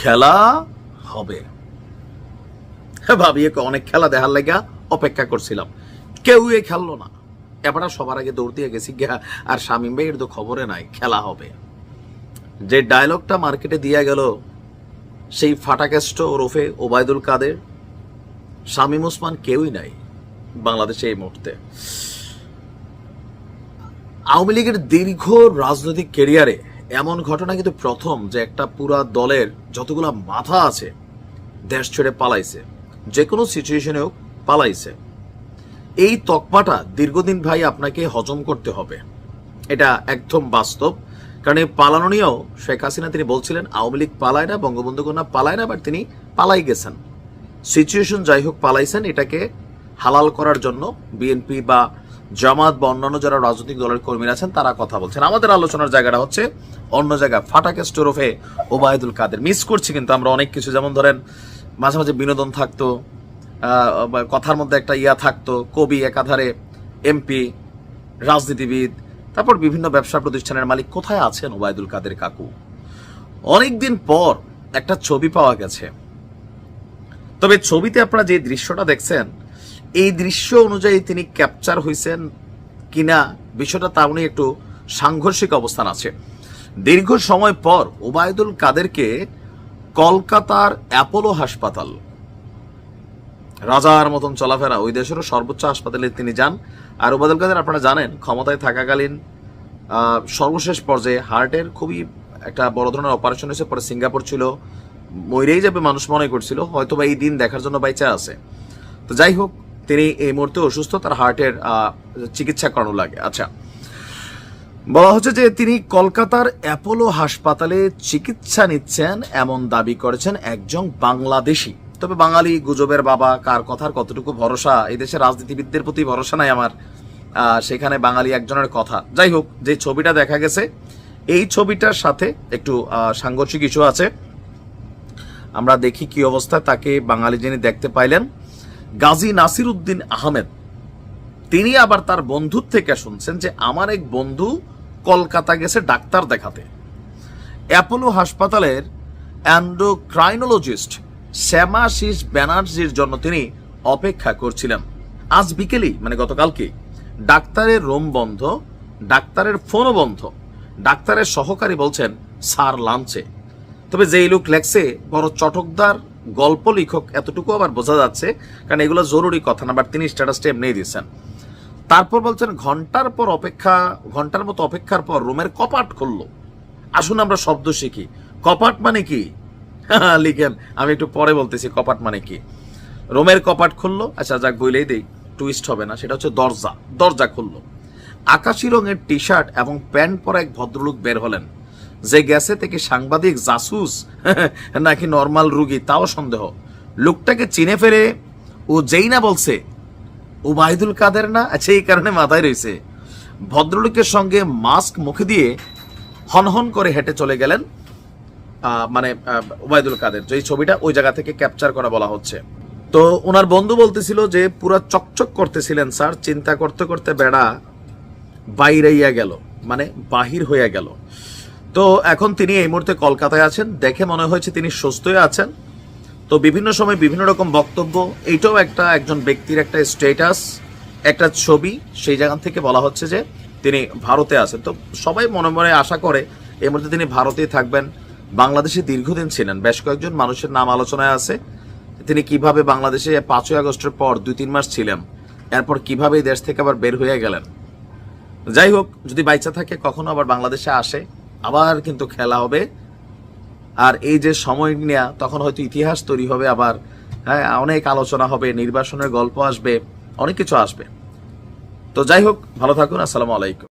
খেলা হবে। ভাবি, একে অনেক খেলা দেখার লেগা অপেক্ষা করছিলাম। কেউ এ খেললো না। এবার সবার আগে দৌড় দিয়ে গেছি আর শামীম ভাইয়ের তো খবরে নাই, খেলা হবে। যে ডায়লগটা মার্কেটে দিয়া গেল, সেই ফাটাকেষ্ট ওরফে ওবায়দুল কাদের, শামীম ওসমান কেউই নাই বাংলাদেশে এই মুহূর্তে। আওয়ামী লীগের দীর্ঘ রাজনৈতিক কেরিয়ারে এমন ঘটনা কিন্তু প্রথম যে একটা পুরা দলের যতগুলা মাথা আছে, দেশ ছেড়ে পালাইছে। যে কোনো সিচুয়েশনেও পালাইছে। এই তকমাটা দীর্ঘদিন ভাই আপনাকে হজম করতে হবে। এটা একদম বাস্তব। কারণ এই পালানো নিয়েও শেখ হাসিনা তিনি বলছিলেন, আওয়ামী লীগ পালায় না বঙ্গবন্ধু কন্যা পালায় না বাট তিনি পালাই গেছেন। সিচুয়েশন যাই হোক, পালাইছেন, এটাকে হালাল করার জন্য বিএনপি বা জামাত বা অন্যান্য যারা রাজনৈতিক দলের কর্মীরা আছেন, তারা কথা বলছেন। আমাদের আলোচনার জায়গাটা হচ্ছে অন্য জায়গায় ফাটাকে স্টোরফে ওবায়দুল কাদের। মিস করছি কিন্তু আমরা অনেক কিছু, যেমন ধরেন মাঝে মাঝে বিনোদন থাকতো কথার মধ্যে একটা ইয়া থাকতো, কবি, একাধারে এমপি, রাজনীতিবিদ, তারপর বিভিন্ন ব্যবসা প্রতিষ্ঠানের মালিক। কোথায় আছেন ওবায়দুল কাদের কাকু? অনেকদিন পর একটা ছবি পাওয়া গেছে। তবে ছবিতে আপনারা যে দৃশ্যটা দেখছেন এই দৃশ্য অনুযায়ী তিনি ক্যাপচার হয়েছেন কিনা বিষয়টা তা উনি একটু সাংঘর্ষিক অবস্থান আছে। দীর্ঘ সময় পর ওবায়দুল কাদেরকে কলকাতার অ্যাপোলো হাসপাতাল, রাজার মতন চলাফেরা, ওই দেশেরও সর্বোচ্চ হাসপাতালে তিনি যান। আর ওবায়দুল কাদের, আপনারা জানেন, ক্ষমতায় থাকাকালীন সর্বশেষ পর্যায়ে হার্টের খুবই একটা বড় ধরনের অপারেশন হয়েছে। পরে সিঙ্গাপুর ছিল, মরেই যাবে মানুষ মনে করছিল হয়তো বা এই দিন দেখার জন্য বাইচা আছে। তো যাই হোক তিনি এই মুহূর্তে অসুস্থ, তার হার্টের চিকিৎসা করানো লাগে। আচ্ছা। বলা হচ্ছে যে তিনি কলকাতার অ্যাপোলো হাসপাতালে চিকিৎসা নিচ্ছেন এমন দাবি করেছেন একজন বাংলাদেশি। তবে বাঙালি গুজবের বাবা, কার কথার কতটুকু ভরসা, এই দেশের রাজনীতিবিদদের প্রতি ভরসা নাই আমার সেখানে বাঙালি একজনের কথা। যাই হোক, যে ছবিটা দেখা গেছে, এই ছবিটার সাথে একটু সাংঘর্ষিক ইস্যু আছে। আমরা দেখি কি অবস্থা, তাকে বাঙালি যিনি দেখতে পাইলেন গাজী নাসির উদ্দিন আহমেদ। তিনি আবার তার বন্ধুর থেকে শুনছেন যে, আমার এক বন্ধু কলকাতা গেছে ডাক্তার দেখাতে। অ্যাপোলো হাসপাতালের অ্যান্ডোক্রাইনোলজিস্ট শ্যামাশিস ব্যানার্জির জন্য তিনি অপেক্ষা করছিলেন। আজ বিকেলেই মানে গতকালকে, ডাক্তারের রুম বন্ধ, ডাক্তারের ফোনও বন্ধ। ডাক্তারের সহকারী বলছেন, স্যার, লাঞ্চে। তবে যেই লোক লেখছে, বড় চটকদার গল্প লেখক এতটুকু আবার বোঝা যাচ্ছে, কারণ এগুলো জরুরি কথা না বাট তিনি স্ট্যাটাসটা এমনি দিয়েছেন। তারপর বলছেন, ঘণ্টার পর অপেক্ষা, ঘণ্টার মতো অপেক্ষার পর রুমের কপাট খুললো। আসুন আমরা শব্দ শিখি। কপাট মানে কি? লিখেন, আমি একটু পরে বলতেছি, কপাট মানে কি? রুমের কপাট খুললো আচ্ছা যাক, বইলেই দেই টুইস্ট হবে না, সেটা হচ্ছে দরজা দরজা খুললো। আকাশি রঙের টি শার্ট এবং প্যান্ট পরা এক ভদ্রলোক বের হলেন। যে গেছে থেকে সাংবাদিক জাসুস, নাকি নর্মাল রুগী, তাও সন্দেহ। লোকটাকে চিনে ফেরে ও যেই না বলছে ওবায়দুল কাদের না? আচ্ছা এই কারণে মাথায় রয়েছে। ভদ্রলোকের সঙ্গে মাস্ক মুখে দিয়ে হনহন করে হেঁটে চলে গেলেন মানে ওবায়দুল কাদের। যে ছবিটা ওই জায়গা থেকে ক্যাপচার করা বলা হচ্ছে। তো ওনার বন্ধু বলতেছিল যে, পুরা চকচক করতেছিলেন, স্যার। চিন্তা করতে করতে বেড়া বাইরাইয়া গেল মানে বাহির হইয়া গেল। তো এখন তিনি এই মুহূর্তে কলকাতায় আছেন। দেখে মনে হয়েছে তিনি সুস্থই আছেন। তো বিভিন্ন সময় বিভিন্ন রকম বক্তব্য এইটাও একটা একজন ব্যক্তির একটা স্টেটাস একটা ছবি, সেই জায়গা থেকে বলা হচ্ছে যে তিনি ভারতে আছেন। তো সবাই মনে মনে আশা করে এই মুহূর্তে তিনি ভারতেই থাকবেন। বাংলাদেশে দীর্ঘদিন ছিলেন, বেশ কয়েকজন মানুষের নাম আলোচনায় আছে। তিনি কীভাবে বাংলাদেশে পাঁচই আগস্টের পর দুই তিন মাস ছিলেন, এরপর কীভাবে দেশ থেকে আবার বের হয়ে গেলেন। যাই হোক, যদি বাইচা থাকে, কখনো আবার বাংলাদেশে আসে। আবার কিন্তু খেলা হবে। আর এই যে সময় নেয়া তখন হয়তো ইতিহাস তৈরি হবে, আবার হ্যাঁ অনেক আলোচনা হবে, নির্বাচনের গল্প আসবে, অনেক কিছু আসবে। তো যাই হোক, ভালো থাকুন, আসসালামু আলাইকুম।